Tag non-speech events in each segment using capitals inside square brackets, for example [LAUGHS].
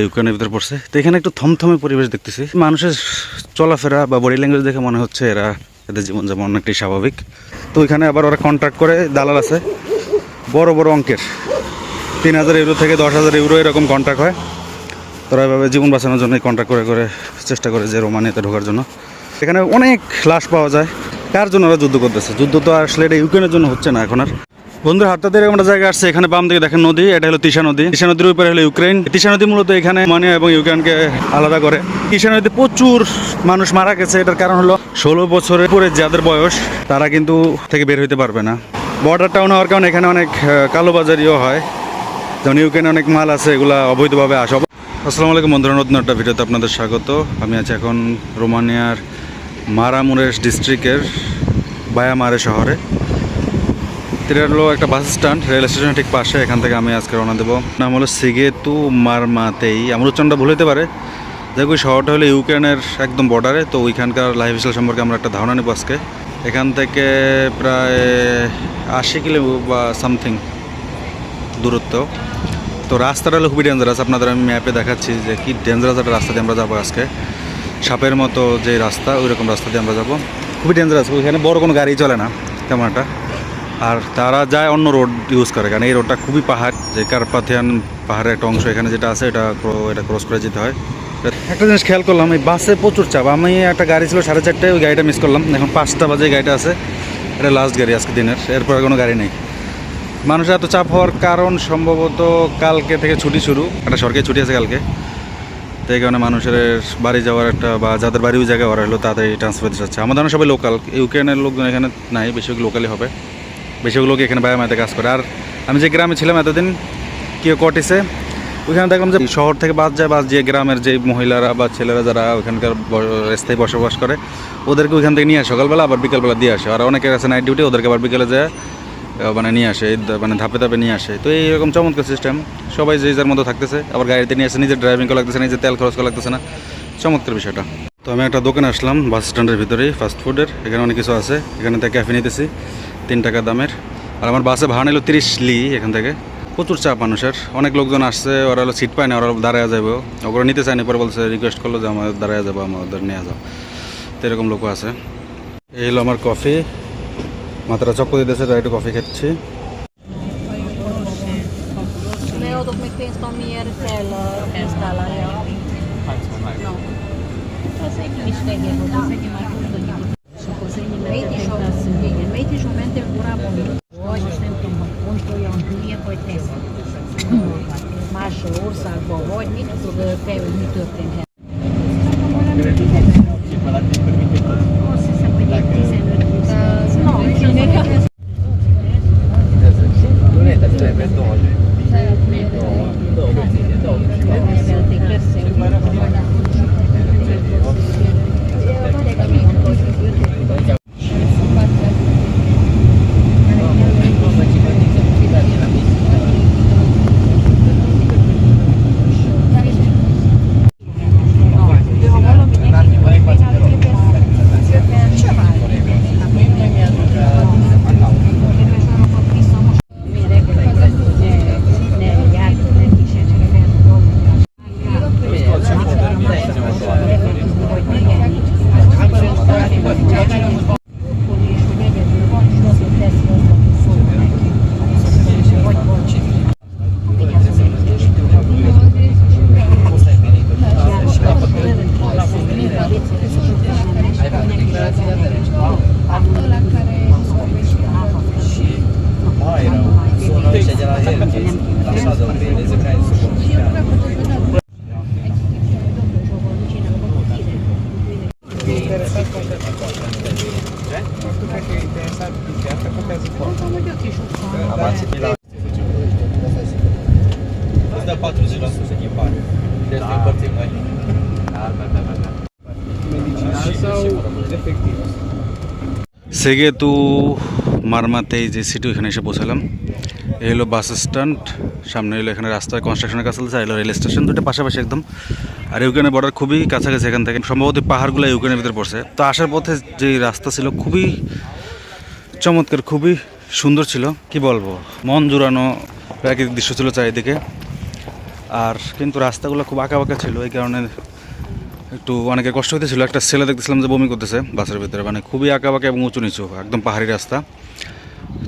ইউক্রেনের ভিতরে পড়ছে। তো এখানে একটু থমথমে পরিবেশ দেখতেছি। মানুষের চলাফেরা বা বডি ল্যাঙ্গুয়েজ দেখে মনে হচ্ছে এরা এদের জীবনযাপন অনেকটাই স্বাভাবিক। তো এখানে আবার ওরা কন্ট্রাক্ট করে, দালাল আছে। বড় বড় অঙ্কের। তিন হাজার ইউরো থেকে দশ হাজার ইউরো এরকম কন্ট্রাক্ট হয়। তারা এভাবে জীবন বাঁচানোর জন্য কন্ট্রাক্ট করে করে চেষ্টা করে যে রোমানিয়াতে ঢোকার জন্য। এখানে অনেক লাশ পাওয়া যায়। কার জন্য ওরা যুদ্ধ করতেছে? যুদ্ধ তো আসলে এটা ইউক্রেনের জন্য হচ্ছে না এখন আর। বন্ধুরা হাতটাতে এরকম একটা জায়গা আসছে, এখানে বাম দিকে দেখেন নদী, এটা হলো তিশা নদী। তিশা নদীর উপরে হলো ইউক্রেন তিশা নদী মূলত এখানে মানে এবং ইউক্রেনকে আলাদা করে। তিশা নদীতে প্রচুর মানুষ মারা গেছে, এটার কারণ হলো ষোলো বছরের পরে যাদের বয়স, তারা কিন্তু থেকে বের হইতে পারবে না। বর্ডার টাউন হওয়ার কারণে এখানে অনেক কালোবাজারিও হয়। যেমন ইউক্রেনে অনেক মাল আছে, এগুলা অবৈধভাবে আসে আসসালামু আলাইকুম বন্ধুরা, নতুন একটা ভিডিওতে আপনাদের স্বাগত। আমি আছি এখন রোমানিয়ার মারামুরেশ ডিস্ট্রিক্টের বায়ামারে শহরে। হলো একটা বাস স্ট্যান্ড, রেল স্টেশনের ঠিক পাশে, এখান থেকে আমি আজকে রওনা দেবো। নাম হলো সিগেতু মারমাতেই। আমার উচ্চারণটা ভুল হতে পারে। ওই শহরটা হলো ইউক্রেনের একদম বর্ডারে তো ওইখানকার লাইফ স্টাইল সম্পর্কে আমরা একটা ধারণা নেব আজকে। এখান থেকে প্রায় আশি কিলো বা সামথিং দূরত্ব। তো রাস্তাটা হলো খুবই ডেঞ্জারাস আপনাদের আমি ম্যাপে দেখাচ্ছি যে কি ডেঞ্জারাস একটা রাস্তা দিয়ে আমরা যাব আজকে। সাপের মতো যে রাস্তা ওই রকম রাস্তা দিয়ে আমরা যাব। খুবই ডেঞ্জারাস ওইখানে বড় কোনো গাড়ি চলে না, তেমন একটা। আর তারা যায় অন্য রোড ইউজ করে, কারণ এই রোডটা খুবই পাহাড়, যে কার্পাথিয়ান পাহাড়ের একটা অংশ এখানে যেটা আছে, এটা এটা ক্রস করে যেতে হয়। একটা জিনিস খেয়াল করলাম, এই বাসে প্রচুর চাপ। আমি একটা গাড়ি ছিল সাড়ে চারটায় ওই গাড়িটা মিস করলাম। এখন পাঁচটা বাজে গাড়িটা আছে। এটা লাস্ট গাড়ি আজকে দিনের, এরপরে কোনো গাড়ি নেই। মানুষের এত চাপ হওয়ার কারণ সম্ভবত কালকে থেকে ছুটি শুরু। একটা সরকারি ছুটি আছে কালকে। তো এই কারণে মানুষের বাড়ি যাওয়ার একটা, বা যাদের বাড়ি ওই জায়গায় ওরা হলো, তাদের ট্রান্সফার দিতে চাচ্ছে। আমাদের সবাই লোকাল ইউক্রেনের লোকজন এখানে নাই, বেশিরভাগ লোকালই হবে। বেশিরভাগ লোক এখানে বায়োমাতে কাজ করে। আর আমি যে গ্রামে ছিলাম এতদিন, কেউ কটেছে ওইখানে দেখলাম যে শহর থেকে বাদ যায় বা যে গ্রামের যে মহিলারা বা ছেলেরা যারা ওখানকার ব- স্থায়ী বসবাস করে, ওদেরকে ওইখান থেকে নিয়ে আসে। সকালবেলা আবার বিকালবেলা দিয়ে আসে। আর অনেকের আছে নাইট ডিউটি ওদেরকে আবার বিকেলে যায় মানে নিয়ে আসে মানে ধাপে ধাপে নিয়ে আসে। তো এইরকম চমৎকার সিস্টেম সবাই যে যার মতো থাকতেছে, আবার গাড়িতে নিয়ে আসে, নিজের ড্রাইভিং করা লাগতেছে নিজের তেল খরচ করা লাগতেছে না। চমৎকার বিষয়টা। তো আমি একটা দোকানে আসলাম, বাস স্ট্যান্ডের ভিতরেই ফাস্টফুডের এখানে অনেক কিছু আছে, এখানে থেকে ক্যাফে নিতেছি। তিন টাকা দামের। আর আমার বাসে ভাড়া নিল তিরিশ লি এখান থেকে। প্রচুর চাপ মানুষের। অনেক লোকজন আসছে ওরা হলো সিট পায় না ওরা দাঁড়ায় যাবে ওগুলো নিতে চায়নি পরে বলছে রিকোয়েস্ট করল যে আমাদের দাঁড়ায় যাব আমাদের নিয়ে যাও। তো এরকম লোকও আছে। এই হলো আমার কফি মাথাটা চক্কর দিতেছে তাই একটু কফি খাচ্ছি। Nee, Uite gura bună. Hoje sunt încă eu întâlnie poetesă. Mașă, ursa, bohoi, nici tu că te-ai uimit eu prin সেগেতু মারমাতে যে সিটি ওইখানে এসে পৌঁছালাম। এই হলো বাস স্ট্যান্ড, সামনে হলো এখানে রাস্তায় কনস্ট্রাকশনের চলছে, আর হলো রেল স্টেশন দুটো পাশাপাশি একদম। আর ইউক্রেনের বর্ডার খুবই কাছাকাছি এখান থেকে, সম্ভবত পাহাড়গুলো ইউক্রেনের ভিতরে পড়ছে। তো আসার পথে যে রাস্তা ছিল খুবই চমৎকার, খুবই সুন্দর ছিল। কি বলব? মন জুড়ানো প্রাকৃতিক দৃশ্য ছিল চারিদিকে। আর কিন্তু রাস্তাগুলো খুব আঁকা বাঁকা ছিল, এই কারণে একটু অনেকে কষ্ট হতেছিল একটা ছেলে দেখতেছিলাম যে বমি করতেছে বাসের ভিতরে মানে খুবই আঁকা বাঁকা এবং উঁচু নিচু, একদম পাহাড়ি রাস্তা।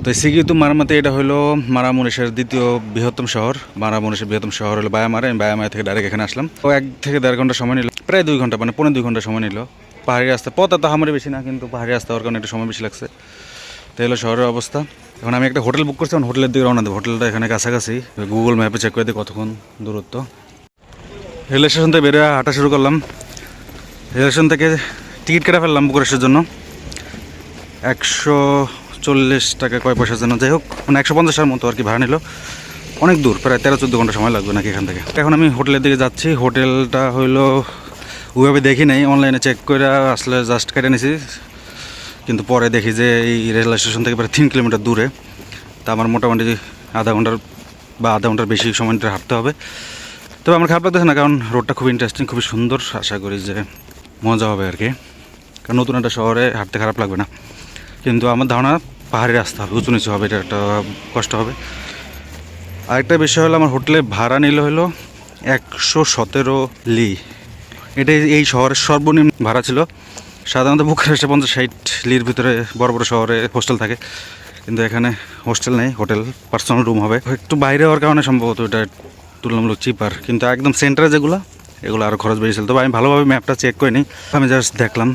তো সিগিতু মারামাতে, এটা হলো মারামুনিশের দ্বিতীয় বৃহত্তম শহর। মারামুনিশের বৃহত্তম শহর হলো বায়ামারে, আমি বায়ামারে থেকে ডাইরেক্ট এখানে আসলাম। তো এক থেকে দেড় ঘণ্টা সময় নিল, প্রায় দুই ঘণ্টা মানে পনেরো দুই ঘণ্টা সময় নিল। পাহাড়ি রাস্তা, পথ এত আমারই বেশি না, কিন্তু পাহাড়ি রাস্তা হওয়ার কারণে একটু সময় বেশি লাগছে। তো হলো শহরের অবস্থা। এখন আমি একটা হোটেল বুক করছি হোটেলের দিকে রওনা দেবো। হোটেলটা এখানে কাছাকাছি গুগল ম্যাপে চেক করে দিই কতক্ষণ দূরত্ব। রেল স্টেশন থেকে বেরোয় হাঁটা শুরু করলাম। রেল স্টেশন থেকে টিকিট কেটে ফেললাম বুকারেস্টের জন্য। একশো চল্লিশ টাকা কয় পয়সার জন্য, যাই হোক মানে একশো পঞ্চাশের মতো আর কি ভাড়া নিল। অনেক দূর, প্রায় তেরো চোদ্দ ঘণ্টা সময় লাগবে নাকি এখান থেকে। এখন আমি হোটেলের দিকে যাচ্ছি। হোটেলটা হইল, ওইভাবে দেখি নাই অনলাইনে চেক করে আসলে জাস্ট কেটে নিছি। কিন্তু পরে দেখি যে এই রেল স্টেশন থেকে প্রায় তিন কিলোমিটার দূরে। তা আমার মোটামুটি আধা ঘণ্টার বা আধা ঘণ্টার বেশি সময় হাঁটতে হবে। তবে আমার খারাপ লাগতেছে না, কারণ রোডটা খুব ইন্টারেস্টিং খুবই সুন্দর। আশা করি যে মজা হবে আর কি। কারণ নতুন একটা শহরে হাঁটতে খারাপ লাগবে না। কিন্তু আমার ধারণা পাহাড়ি রাস্তা হবে, উঁচু নিচু হবে, এটা একটা কষ্ট হবে। আরেকটা বিষয় হলো, আমার হোটেলে ভাড়া নিল হলো একশো সতেরো লি। এটা এই শহরের সর্বনিম্ন ভাড়া ছিল। সাধারণত বুকের বুখারেস্টে পঞ্চাশ ষাট লির ভিতরে বড় বড় শহরে হোস্টেল থাকে। কিন্তু এখানে হোস্টেল নেই, হোটেল, পার্সোনাল রুম হবে। একটু বাইরে হওয়ার কারণে সম্ভবত এটা তুলনামূলক চিপার কিন্তু একদম সেন্টারে যেগুলো এগুলো আরও খরচ বেশি ছিল তবে আমি ভালোভাবে ম্যাপটা চেক করিনি। আমি জাস্ট দেখলাম।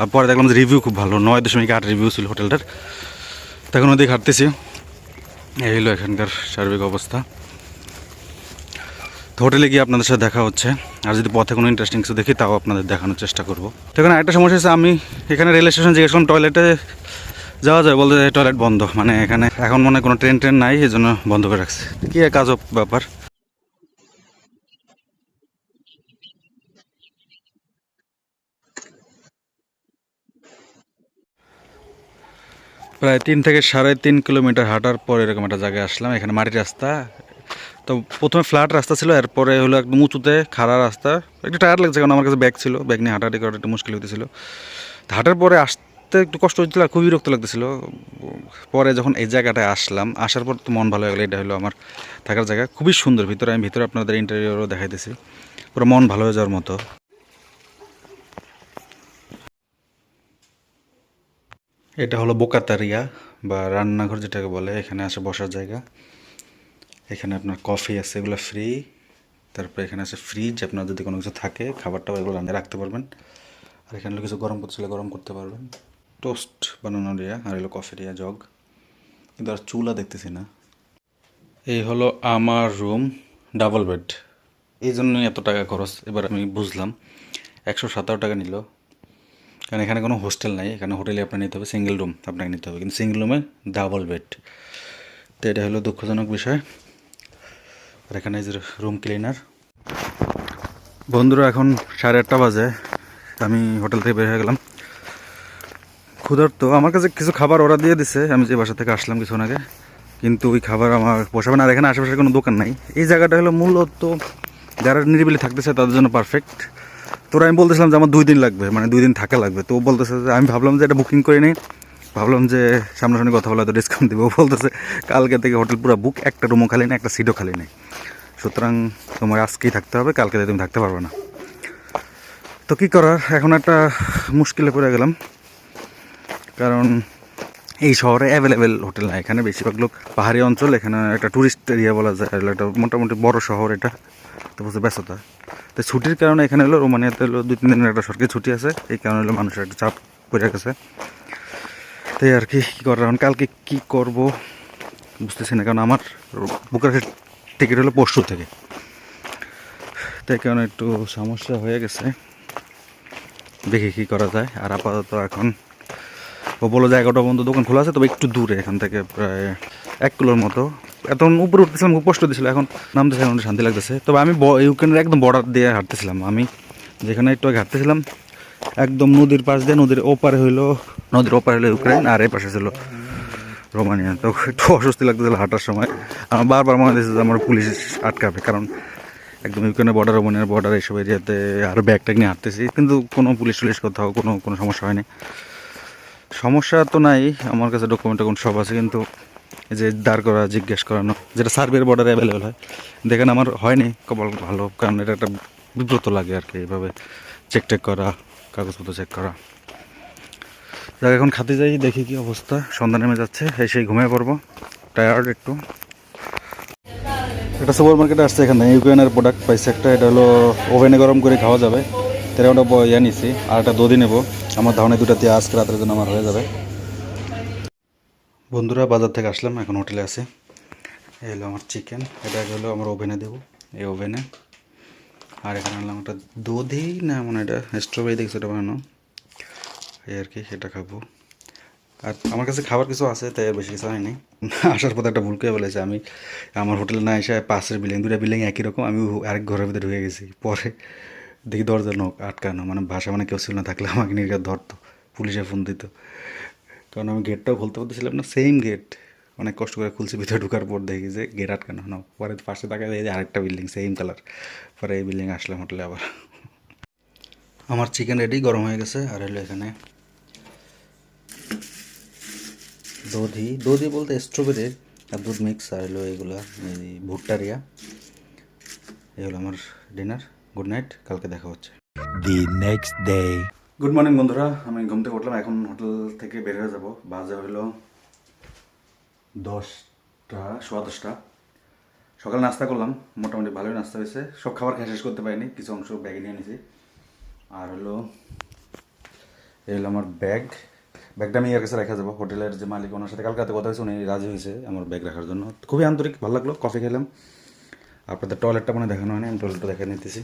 আর পরে দেখলাম যে রিভিউ খুব ভালো, নয় দশমিক আট রিভিউ ছিল হোটেলটার তখন ওদিকে হাঁটতেছি। এই হলো এখানকার সার্বিক অবস্থা। তো হোটেলে গিয়ে আপনাদের সাথে দেখা হচ্ছে। আর যদি পথে কোনো ইন্টারেস্টিং কিছু দেখি, তাও আপনাদের দেখানোর চেষ্টা করব। তো এখানে একটা সমস্যা হচ্ছে, আমি এখানে রেল স্টেশন জিজ্ঞেস করলাম টয়লেটে যাওয়া যায়? বলতে টয়লেট বন্ধ। মানে এখানে এখন মনে কোনো ট্রেন ট্রেন নাই এই জন্য বন্ধ করে রাখছে। কী আজব ব্যাপার। প্রায় তিন থেকে সাড়ে তিন কিলোমিটার হাঁটার পর এরকম একটা জায়গায় আসলাম, এখানে মাটির রাস্তা। তো প্রথমে ফ্ল্যাট রাস্তা ছিল, এরপরে হলো একদম উঁচুতে খাড়া রাস্তা। একটু টায়ার লাগছে কারণ আমার কাছে ব্যাগ ছিল ব্যাগ নিয়ে হাঁটাহাঁটি করাটা একটু মুশকিল হতেছিল হাঁটার পরে আসতে একটু কষ্ট হচ্ছিল আর খুবই বিরক্ত লাগতেছিল। পরে যখন এই জায়গাটায় আসলাম, আসার পর তো মন ভালো হয়ে গেলো, এটা হলো আমার থাকার জায়গা। খুবই সুন্দর, ভিতরে আমি ভিতরে আপনাদের ইন্টারভিউরও দেখাইতেছি। পুরো মন ভালো হয়ে যাওয়ার মতো। এটা হলো বোকাতারিয়া বা রান্নাঘর যেটাকে বলে, এখানে আসে বসার জায়গা। এখানে আপনার কফি আছে, এগুলো ফ্রি তারপরে এখানে আছে ফ্রিজ আপনার যদি কোনো কিছু থাকে, খাবারটাও এগুলো রান্না রাখতে পারবেন। আর এখানে কিছু গরম করতে গরম করতে পারবেন। টোস্ট বানানোর ইয়া আর এলো কফির ইয়া জগ। কিন্তু আর চুলা দেখতেছি না। এই হলো আমার রুম ডাবল বেড এই জন্যই এত টাকা খরচ, এবার আমি বুঝলাম। একশো সাতারো টাকা নিল। কারণ এখানে কোনো হোস্টেল নাই, এখানে হোটেলে আপনার নিতে হবে সিঙ্গেল রুম আপনাকে নিতে হবে। কিন্তু সিঙ্গেল রুমে ডাবল বেড তো এটা হলো দুঃখজনক বিষয়। আর এখানে যে রুম ক্লিনার বন্ধুরা, এখন সাড়ে আটটা বাজে। আমি হোটেল থেকে বের হয়ে গেলাম। ক্ষুধার্ত, আমার কাছে কিছু খাবার অর্ডার দিয়ে দিছে। আমি যে বাসা থেকে আসলাম কিছুক্ষণ আগে। কিন্তু ওই খাবার আমার পোষাবে না। আর এখানে আশেপাশে কোনো দোকান নাই। এই জায়গাটা হলো মূলত যারা নিরিবিলি থাকতেছে তাদের জন্য পারফেক্ট তোরা আমি বলতেছিলাম যে আমার দুই দিন লাগবে মানে দুই দিন থাকা লাগবে। তো বলতেছে যে, আমি ভাবলাম যে এটা বুকিং করে নিই ভাবলাম যে সামনাসামনি কথা বলে তো ডিসকাউন্ট দেবো। ও বলতেছে, কালকে থেকে হোটেল পুরো বুক একটা রুমও খালি নেই, একটা সিটও খালি নেই। সুতরাং তোমার আজকেই থাকতে হবে, কালকে তুমি থাকতে পারবে না। তো কী করার? এখন একটা মুশকিলে পড়ে গেলাম। কারণ এই শহরে অ্যাভেলেবেল হোটেল না এখানে বেশিরভাগ লোক পাহাড়ি অঞ্চল, এখানে একটা ট্যুরিস্ট এরিয়া বলা যায়, একটা মোটামুটি বড় শহর এটা। তো বুঝতে ব্যস্ততা। তো ছুটির কারণে এখানে হলো রোমানিয়াতে হলো দুই, তিন দিনের একটা সরকারি ছুটি আছে। এই কারণে হলো মানুষের একটা চাপ পড়ে গেছে। তাই আর কি, কী করার? এখন কালকে কী করব বুঝতেছি না, কারণ আমার বুকের টিকিট হলো পরশু থেকে। তাই কারণে একটু সমস্যা হয়ে গেছে। দেখি কী করা যায়। আর আপাতত এখন ও বলো যে এগারোটা পর্যন্ত দোকান খোলা আছে, তবে একটু দূরে, এখান থেকে প্রায় এক কিলোর মতো। এতক্ষণ উপরে উঠতেছিলাম, খুব কষ্ট দিয়েছিল এখন নামতেছে, এখন শান্তি লাগতেছে। তবে আমি ইউক্রেনের একদম বর্ডার দিয়ে হাঁটতেছিলাম। আমি যেখানে একটু আগে হাঁটতেছিলাম, একদম নদীর পাশ দিয়ে নদীর ওপারে হইল, নদীর ওপারে হইল ইউক্রেন আর এই পাশে ছিল রোমানিয়া। তো একটু অস্বস্তি লাগতেছিল হাঁটার সময়। আমার বারবার মনে হচ্ছে যে আমার পুলিশ আটকাবে, কারণ একদম ইউক্রেনের বর্ডার রোমানিয়ার বর্ডার এইসব এরিয়াতে আর ব্যাগ ট্যাগ নিয়ে হাঁটতেছি। কিন্তু কোনো পুলিশ টুলিশ কোথাও, কোনো কোনো সমস্যা হয়নি। সমস্যা তো নাই, আমার কাছে ডকুমেন্ট টকুমেন্ট সব আছে, কিন্তু যে দাঁড় করা, জিজ্ঞেস করানো, যেটা সার্ভের বর্ডারে অ্যাভেলেবেল হয়। দেখেন আমার হয়নি, কপাল ভালো, কারণ এটা একটা বিব্রত লাগে আর কি এইভাবে চেক টেক করা, কাগজপত্র চেক করা। যাক, এখন খাতে যাই, দেখি কি অবস্থা। সন্ধ্যা নেমে যাচ্ছে এসেই ঘুমিয়ে পড়ব। টায়ার্ড একটু। একটা সুপার মার্কেটে আসছে এখানে, ইউক্রেনের প্রোডাক্ট পাইছে একটা, এটা হলো ওভেনে গরম করে খাওয়া যাবে। তেরো ওটা ইয়ে নিছি আর একটা দধি নেব। আমার ধারণে দুটা দিয়ে আজকে রাতের জন্য আমার হয়ে যাবে। বন্ধুরা বাজার থেকে আসলাম, এখন হোটেলে আছে। এই হলো আমার চিকেন এটা হলো আমার ওভেনে দেবো, এই ওভেনে আর এখানে আনলাম একটা দধি, না মানে এটা স্ট্রবেরি দেখছি এটা বানানো? এই আর কি সেটা খাব। আর আমার কাছে খাবার কিছু আছে, তাই বেশি কিছু হয়নি। আসার পথে একটা ভুল করে বলেছে আমি। আমার হোটেলে না এসে পাশের বিল্ডিং দুটা বিল্ডিং একই রকম, আমি আরেক ঘরের ভিতরে ঢুকে গেছি। পরে দেখি দরজা নোক আটকানো। মানে ভাষা মানে কেউ ছিল না, থাকলে আমাকে নির্ঘাত ধরতো, পুলিশে ফোন দিত। কারণ আমি গেটটাও খুলতে পারতেছিলাম না সেম গেট অনেক কষ্ট করে খুলছি, ভিতরে ঢোকার পর দেখি যে গেট আটকানো। না পরে পাশে তাকায় দেখি আরেকটা বিল্ডিং সেম কালার পরে এই বিল্ডিং আসলাম হোটেলে আবার। আমার চিকেন রেডি গরম হয়ে গেছে। আর হলো এখানে দধি। দধি বলতে স্ট্রবেরির আর দুধ মিক্স আর হলো এগুলো, এই ভুট্টারিয়া এই হলো আমার ডিনার গুড নাইট কালকে দেখা হচ্ছে। The next day. Good morning বন্ধুরা। আমি ঘুম থেকে উঠলাম, এখন হোটেল থেকে বের হয়ে যাব। বাজে হলো দশটা, সোয়া দশটা। সকালে নাস্তা করলাম, মোটামুটি ভালোই নাস্তা হয়েছে। সব খাবার খেয়ে শেষ করতে পারিনি, কিছু অংশ ব্যাগে নিয়ে নিয়েছি আর হলো এই হলো আমার ব্যাগ। ব্যাগটা আমি এর কাছে রেখে যাব, হোটেলের যে মালিক, ওনার সাথে কালকে কথা হয়েছে, উনি রাজি হয়েছে আমার ব্যাগ রাখার জন্য। খুবই আন্তরিক, ভালো লাগল, কফি খেলাম। আপনাদের টয়লেটটা মানে দেখানো হয়নি, আমি টয়লেটটা দেখে নিতেছি।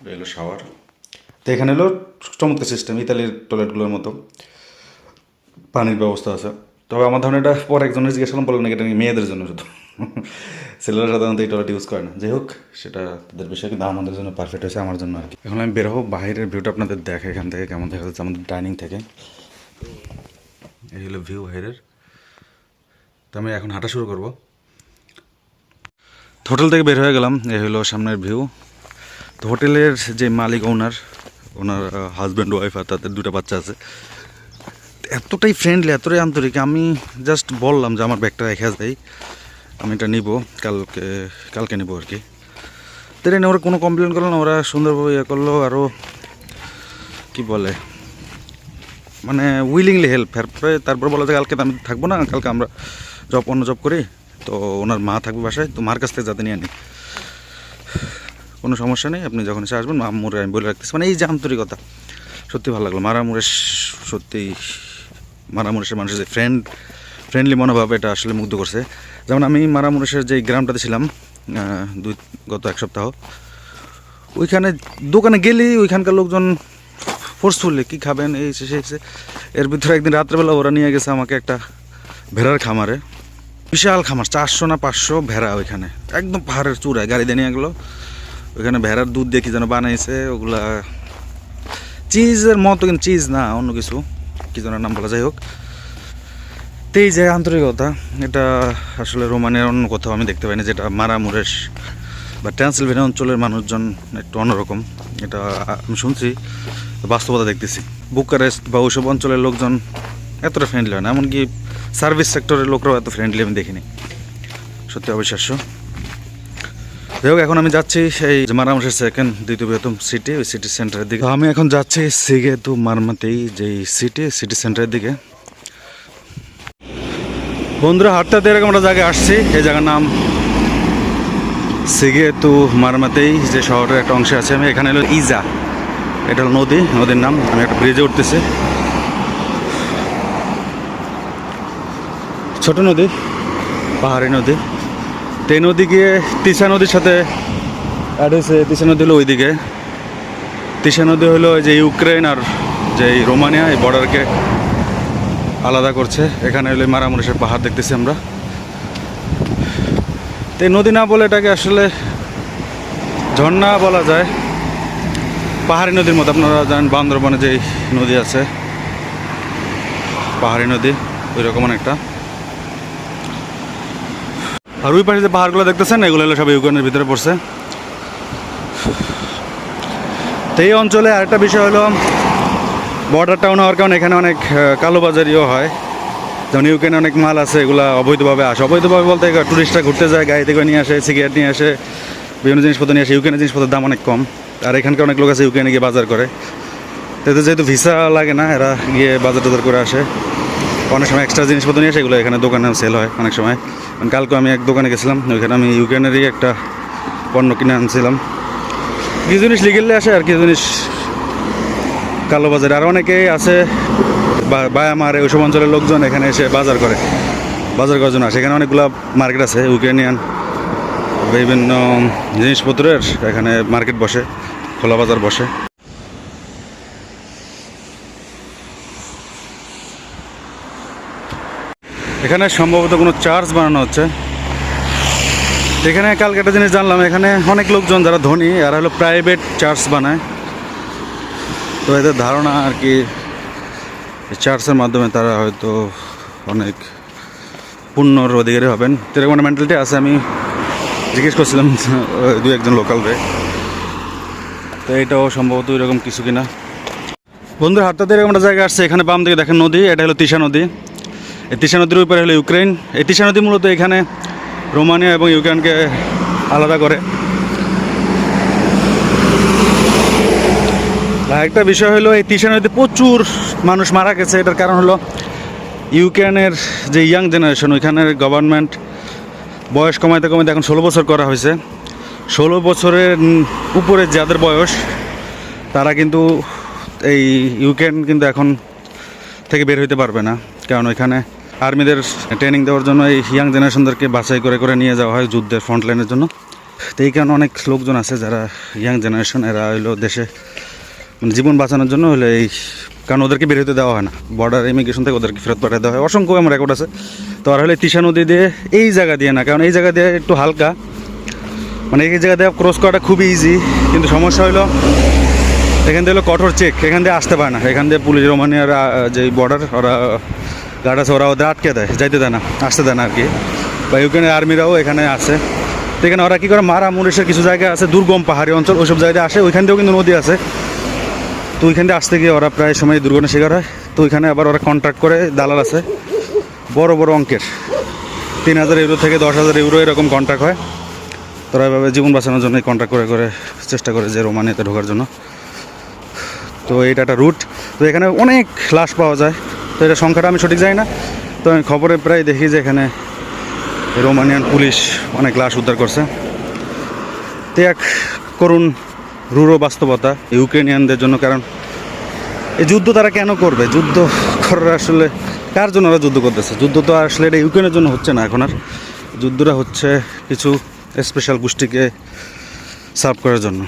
এটা হলো শাওয়ার তো এখানে এলো চমৎকার সিস্টেম ইতালির টয়লেটগুলোর মতো। পানির ব্যবস্থা আছে। তবে আমার ধারণা এটা পর একজনের জিজ্ঞেস করলাম বললেন নাকি এটা মেয়েদের জন্য শুধু। ছেলেরা সাধারণত এই টয়লেট ইউজ করে না। যাই হোক, সেটা তাদের বিষয়, কিন্তু আমাদের জন্য পারফেক্ট হয়েছে, আমার জন্য আর কি। এখন আমি বের হব, বাইরের ভিউটা আপনাদের দেখে, এখান থেকে কেমন দেখা যাচ্ছে, আমাদের ডাইনিং থেকে। এই হলো ভিউ বাইরের। তো আমি এখন হাঁটা শুরু করব। হোটেল থেকে বের হয়ে গেলাম, এই হলো সামনের ভিউ তো হোটেলের যে মালিক ওনার ওনার হাজব্যান্ড ওয়াইফ আর তাদের দুটো বাচ্চা আছে। এতটাই ফ্রেন্ডলি এতটাই আন্তরিক, আমি জাস্ট বললাম যে আমার ব্যাগটা রেখে যাই আমি এটা নিব, কালকে কালকে নিব আর কি। তো এটা ওরা কোনো কমপ্লেন করল না, ওরা সুন্দরভাবে ইয়ে করল আরও কি বলে মানে উইলিংলি হেল্প তারপরে তারপর বলা যায় কালকে আমি থাকব না, কালকে আমরা জব অন্য জব করি। তো ওনার মা থাকবে বাসায়, তো মার কাছ থেকে যাতে নিয়ে আনি। কোনো সমস্যা নেই, আপনি যখন এসে আসবেন, মামুরে আমি বলে রাখতেছি। মানে এই যে আন্তরিকতা, সত্যি ভালো লাগল। মারামুরেশ সত্যি, মারামুরেশের মানুষের যে ফ্রেন্ড ফ্রেন্ডলি মনোভাব, এটা আসলে মুগ্ধ করছে। যেমন আমি মারামুরেশের যে গ্রামটাতে ছিলাম দুই, গত এক সপ্তাহ, ওইখানে দোকানে গেলেই ওইখানকার লোকজন ফোর্সফুলি কী খাবেন, এই সে। এর ভিতরে একদিন রাত্রেবেলা ওরা নিয়ে গেছে আমাকে একটা ভেড়ার খামারে। বিশাল খামার, চারশো না পাঁচশো ভেড়া ওইখানে। একদম পাহাড়ের চূড়ায় গাড়ি দিয়ে নিয়ে গেলো। ওইখানে ভেড়ার দুধ দিয়ে কি যেন বানাইছে, ওগুলা চিজের মতো কিন্তু চিজ না, অন্য কিছু, কি যেন নাম বলা যাই হোক। তো এই যে আন্তরিকতা, এটা আসলে রোমানের অন্য কোথাও আমি দেখতে পাইনি, যেটা মারামুরেশ বা ট্রান্সিলভেনিয়া অঞ্চলের মানুষজন একটু অন্যরকম। এটা আমি শুনছি, বাস্তবতা দেখতেছি। বুকারেস্ট বা ওইসব অঞ্চলের লোকজন এতটা ফ্রেন্ডলি হয় না, এমনকি সার্ভিস সেক্টরের লোকরাও এত ফ্রেন্ডলি আমি দেখিনি। সত্যি অবিশ্বাস্য। যাই এখন আমি যাচ্ছি সেই যে মারামশের সেকেন্ড দ্বিতীয় বৃহত্তম সিটি ওই সিটি সেন্টারের দিকে। আমি এখন যাচ্ছি সিগে তু মারমাতেই যে সিটি সিটি সেন্টারের দিকে। বন্ধুরা, হাঁটতে এরকম একটা জায়গায় আসছি, এই জায়গার নাম সিগে তু মারমাতেই যে শহরের একটা অংশে আছে। আমি এখানে হলো ইজা, এটা হলো নদী, নদীর নাম। আমি একটা ব্রিজে উঠতেছি। ছোট নদী, পাহাড়ি নদী। এই নদী গিয়ে তিশা নদীর সাথে অ্যাড হয়েছে তিশা নদী হলো ওইদিকে। তিশা নদী হলো যে ইউক্রেন আর যে এই রোমানিয়া, এই বর্ডারকে আলাদা করছে। এখানে হলো এই মারামুরেশের পাহাড় দেখতেছি আমরা। তো এই নদী না বলে এটাকে আসলে ঝর্ণা বলা যায়। পাহাড়ি নদীর মতো, আপনারা জানেন বান্দরবনে যে নদী আছে, পাহাড়ি নদী ওই রকম একটা আর ওই পাশে যে পাহাড়গুলো দেখতেছেন, এগুলো হলো সব ইউক্রেনের ভিতরে পড়ছে। তো এই অঞ্চলে আরেকটা বিষয় হলো বর্ডার টাউন হওয়ার কারণে এখানে অনেক কালোবাজারিও হয়। যেমন ইউক্রেনে অনেক মাল আছে, এগুলো অবৈধভাবে আসে। অবৈধভাবে বলতে টুরিস্টরা ঘুরতে যায় গাড়িতে করে নিয়ে আসে সিগারেট নিয়ে আসে, বিভিন্ন জিনিসপত্র নিয়ে আসে। ইউক্রেনের জিনিসপত্রের দাম অনেক কম। আর এখানকার অনেক লোক আছে ইউক্রেনে গিয়ে বাজার করে। তো এতে যেহেতু ভিসা লাগে না, এরা গিয়ে বাজার টাজার করে আসে। অনেক সময় এক্সট্রা জিনিসপত্র নিয়ে সেগুলো এখানে দোকানে সেল হয় অনেক সময়। কালকে আমি এক দোকানে গেছিলাম, ওইখানে আমি ইউক্রেনেরই একটা পণ্য কিনে আনছিলাম। কিছু জিনিস লিগেলে আসে আর কিছু জিনিস কালো বাজারে। আর অনেকেই আছে, বা বায়ামার ওইসব অঞ্চলের লোকজন এখানে এসে বাজার করে, বাজার করার জন্য আসে। এখানে অনেকগুলো মার্কেট আছে ইউক্রেনিয়ান বিভিন্ন জিনিসপত্রের এখানে মার্কেট বসে, খোলা বাজার বসে। এখানে সম্ভবত কোনো চার্জ বানানো হচ্ছে। এখানে কালকে একটা জিনিস জানলাম, এখানে অনেক লোকজন যারা ধনী, এরা হলো প্রাইভেট চার্চ বানায়। তো এদের ধারণা আর কি চার্চের মাধ্যমে তারা হয়তো অনেক পুণ্যর অধিকারী হবেন। তো এরকম একটা মেন্টালিটি আছে, আমি জিজ্ঞেস করছিলাম [LAUGHS] দু একজন লোকালরে। তো এটাও সম্ভবত এরকম কিছু কিনা। বন্ধুরা, হাটটাতে এরকম একটা জায়গা আসছে, এখানে বাম দিকে দেখেন নদী, এটা হলো তিশা নদী। তিশা নদীর উপরে হলো ইউক্রেন এই তিশা নদী মূলত এখানে রোমানিয়া এবং ইউক্রেনকে আলাদা করে। একটা বিষয় হলো এই তিশা নদীতে প্রচুর মানুষ মারা গেছে। এটার কারণ হলো ইউক্রেনের যে ইয়াং জেনারেশন, ওইখানের গভর্নমেন্ট বয়স কমাইতে কমাইতে এখন ষোলো বছর করা হয়েছে। ষোলো বছরের উপরে যাদের বয়স, তারা কিন্তু এই ইউক্রেন কিন্তু এখন থেকে বের হইতে পারবে না। কারণ ওইখানে আর্মিদের ট্রেনিং দেওয়ার জন্য এই ইয়াং জেনারেশনদেরকে বাছাই করে করে নিয়ে যাওয়া হয় যুদ্ধের ফ্রন্ট লাইনের জন্য। তো এই কারণে অনেক লোকজন আছে যারা ইয়াং জেনারেশন এরা হইল দেশে মানে জীবন বাঁচানোর জন্য হলে এই, কারণ ওদেরকে বের হতে দেওয়া হয় না। বর্ডার ইমিগ্রেশন থেকে ওদেরকে ফেরত পাঠিয়ে দেওয়া হয়। অসংখ্য আমার রেকর্ড আছে। তো আর হলে তিশা নদী দিয়ে এই জায়গা দিয়ে না, কারণ এই জায়গা দিয়ে একটু হালকা। মানে এই জায়গা দিয়ে ক্রস করাটা খুবই ইজি কিন্তু সমস্যা হলো এখান দিয়ে হলো কঠোর চেক এখান দিয়ে আসতে পারে না। এখান দিয়ে পুলিশ, রোমানিয়ার যে বর্ডার ওরা আছে ওরা ওদের আটকে দেয়, যাইতে দেয় না, আসতে দেয় না আর কি। বা ইউক্রেনের আর্মিরাও এখানে আসে তো এখানে ওরা কী করে, মারা মুরিশের কিছু জায়গা আছে, দুর্গম পাহাড়ি অঞ্চল, ওইসব জায়গায় আসে, ওইখান থেকেও কিন্তু নদী আছে। তো ওইখান দিয়ে আসতে গিয়ে ওরা প্রায় সময় দুর্ঘটনা শিকার হয়। তো ওইখানে আবার ওরা কন্ট্রাক্ট করে, দালাল আছে। বড় বড় অঙ্কের। তিন হাজার ইউরো থেকে দশ হাজার ইউরো এরকম কন্ট্রাক্ট হয়। তারা এভাবে জীবন বাঁচানোর জন্য কন্ট্রাক্ট করে করে চেষ্টা করে যে রোমানিয়াতে ঢোকার জন্য। তো এটা একটা রুট তো এখানে অনেক লাশ পাওয়া যায়। তো এটা সংখ্যাটা আমি সঠিক জানি না। তো আমি খবরে প্রায় দেখি যে এখানে রোমানিয়ান পুলিশ অনেক লাশ উদ্ধার করছে। তো এক করুণ রুরো বাস্তবতা ইউক্রেনিয়ানদের জন্য, কারণ এই যুদ্ধ তারা কেন করবে? যুদ্ধ করার আসলে কার জন্য ওরা যুদ্ধ করতেছে? যুদ্ধ তো আসলে এটা ইউক্রেনের জন্য হচ্ছে না এখন আর। যুদ্ধটা হচ্ছে কিছু স্পেশাল গোষ্ঠীকে সার্ভ করার জন্য।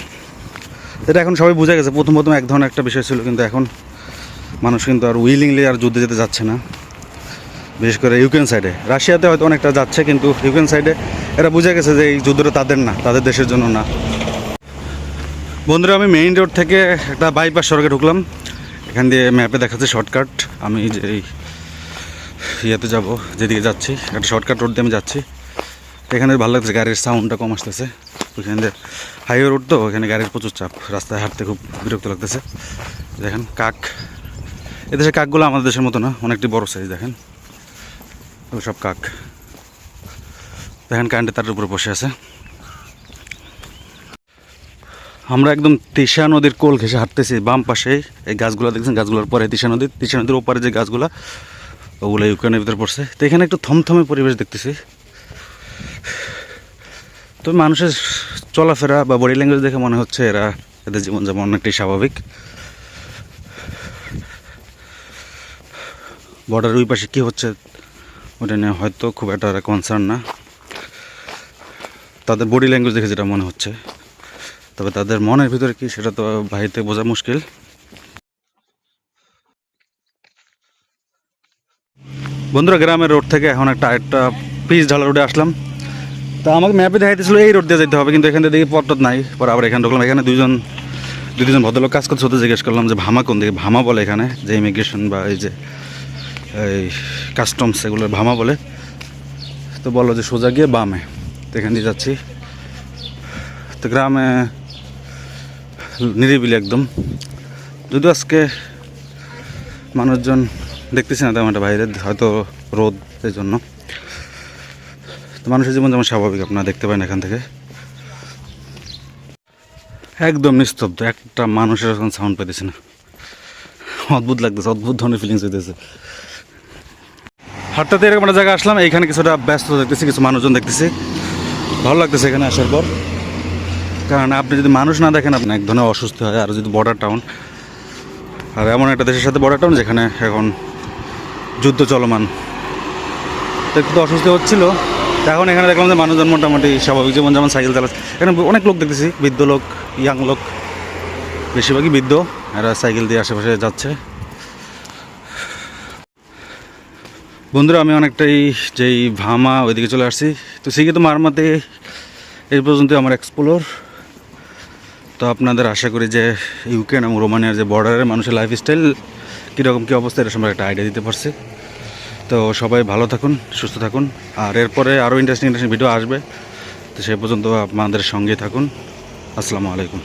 এটা এখন সবাই বুঝে গেছে। প্রথম প্রথম এক ধরনের একটা বিষয় ছিল, কিন্তু এখন মানুষ কিন্তু আর উইলিংলি আর যুদ্ধে যেতে যাচ্ছে না। বিশেষ করে ইউক্রেন সাইডে রাশিয়াতে হয়তো অনেকটা যাচ্ছে, কিন্তু ইউক্রেন সাইডে এরা বুঝে গেছে যে এই যুদ্ধটা তাদের না, তাদের দেশের জন্য না। বন্ধুরা, আমি মেইন রোড থেকে একটা বাইপাস সড়কে ঢুকলাম। এখান দিয়ে ম্যাপে দেখাচ্ছে শর্টকাট আমি যে এই ইয়েতে যাব, যেদিকে যাচ্ছি, একটা শর্টকাট রোড দিয়ে আমি যাচ্ছি। এখানে ভালো লাগছে, গাড়ির সাউন্ডটা কম আসতেছে। ওইখান দিয়ে হাইওয়ে রোড তো, ওখানে গাড়ির প্রচুর চাপ। রাস্তায় হাঁটতে খুব বিরক্ত লাগতেছে। দেখেন, কাক এদেশে কাকগুলো আমাদের দেশের মতো না, অনেকটি বড় সাইজ দেখেন। সব কাক। দেখেন কারেন্টে তার উপরে বসে আছে। আমরা একদম তিশা নদীর কোল ঘেসে হাঁটতেছি, বাম পাশে এই গাছগুলো দেখছেন, গাছগুলোর পরে তিশা নদী, তিশা নদীর ওপারে যে গাছগুলো, ওগুলো ইউক্রেনের ভিতরে পড়ছে। তো এখানে একটু থমথমে পরিবেশ দেখতেছি। তো মানুষের চলাফেরা বা বডি ল্যাঙ্গুয়েজ দেখে মনে হচ্ছে এরা এদের জীবনযাপন অনেকটাই স্বাভাবিক। বর্ডার ওই পাশে কী হচ্ছে, ওটা নিয়ে হয়তো খুব একটা কনসার্ন না। তাদের বডি ল্যাঙ্গুয়েজ দেখে যেটা মনে হচ্ছে। তবে তাদের মনের ভিতরে কি সেটা তো বাহির থেকে বোঝা মুশকিল। বন্ধুরা, গ্রামের রোড থেকে এখন একটা একটা পিচ ঢালা রোডে আসলাম। তা আমাকে ম্যাপে দেখাইতেছিল, এই রোড দিয়ে যেতে হবে, কিন্তু এখান থেকে দেখি পথ নাই। পরে আবার এখানে ঢুকলাম। এখানে দুজন দুজন ভদ্রলোক কাজ করতে হতে জিজ্ঞেস করলাম যে, ভামা কোন দিকে? ভামা বলে এখানে যে ইমিগ্রেশন বা এই যে এই কাস্টমস এগুলো ভামা বলে। তো বলো যে সোজা গিয়ে বামে, তো এখান দিয়ে যাচ্ছি। তো গ্রামে নিরিবিলি একদম। যদিও আজকে মানুষজন দেখতেছি না তেমন একটা বাইরে, হয়তো রোদের জন্য তো মানুষের জীবন যেমন স্বাভাবিক, আপনারা দেখতে পান এখান থেকে। একদম নিস্তব্ধ, একটা মানুষের এখন সাউন্ড পেতেছে না। অদ্ভুত লাগতেছে, অদ্ভুত ধরনের ফিলিংস হইতেছে। হাঁটতে এরকম একটা জায়গায় আসলাম, এইখানে কিছুটা ব্যস্ত দেখতেছি, কিছু মানুষজন দেখতেছি। ভালো লাগতেছে এখানে আসার পর। কারণ আপনি যদি মানুষ না দেখেন, আপনি এক ধরনের অসুস্থ হয়, আর যদি বর্ডার টাউন আর এমন একটা দেশের সাথে বর্ডার টাউন যেখানে এখন যুদ্ধ চলমান। তো একটু অসুস্থ হচ্ছিল। এখন এখানে দেখলাম যে মানুষজন মোটামুটি স্বাভাবিক যেমন যেমন সাইকেল চালাচ্ছে। এখানে অনেক লোক দেখতেছি, বৃদ্ধ লোক ইয়াং লোক, বেশিরভাগই বৃদ্ধ, এরা সাইকেল দিয়ে আশেপাশে যাচ্ছে। বন্ধুরা, আমি অনেকটাই যেই ভামা ওইদিকে চলে আসছি। তো তো মারমাতে এই পর্যন্ত আমার এক্সপ্লোর তো আপনাদের আশা করি যে ইউক্রেন এবং রোমানিয়ার যে বর্ডারের মানুষের লাইফস্টাইল কীরকম কী অবস্থা এর সম্পর্কে একটা আইডিয়া দিতে পারছি। তো সবাই ভালো থাকুন, সুস্থ থাকুন। আর এরপরে আরও ইন্টারেস্টিং ইন্টারেস্টিং ভিডিও আসবে। তো সে পর্যন্ত আপনাদের সঙ্গে থাকুন। আসসালামু আলাইকুম।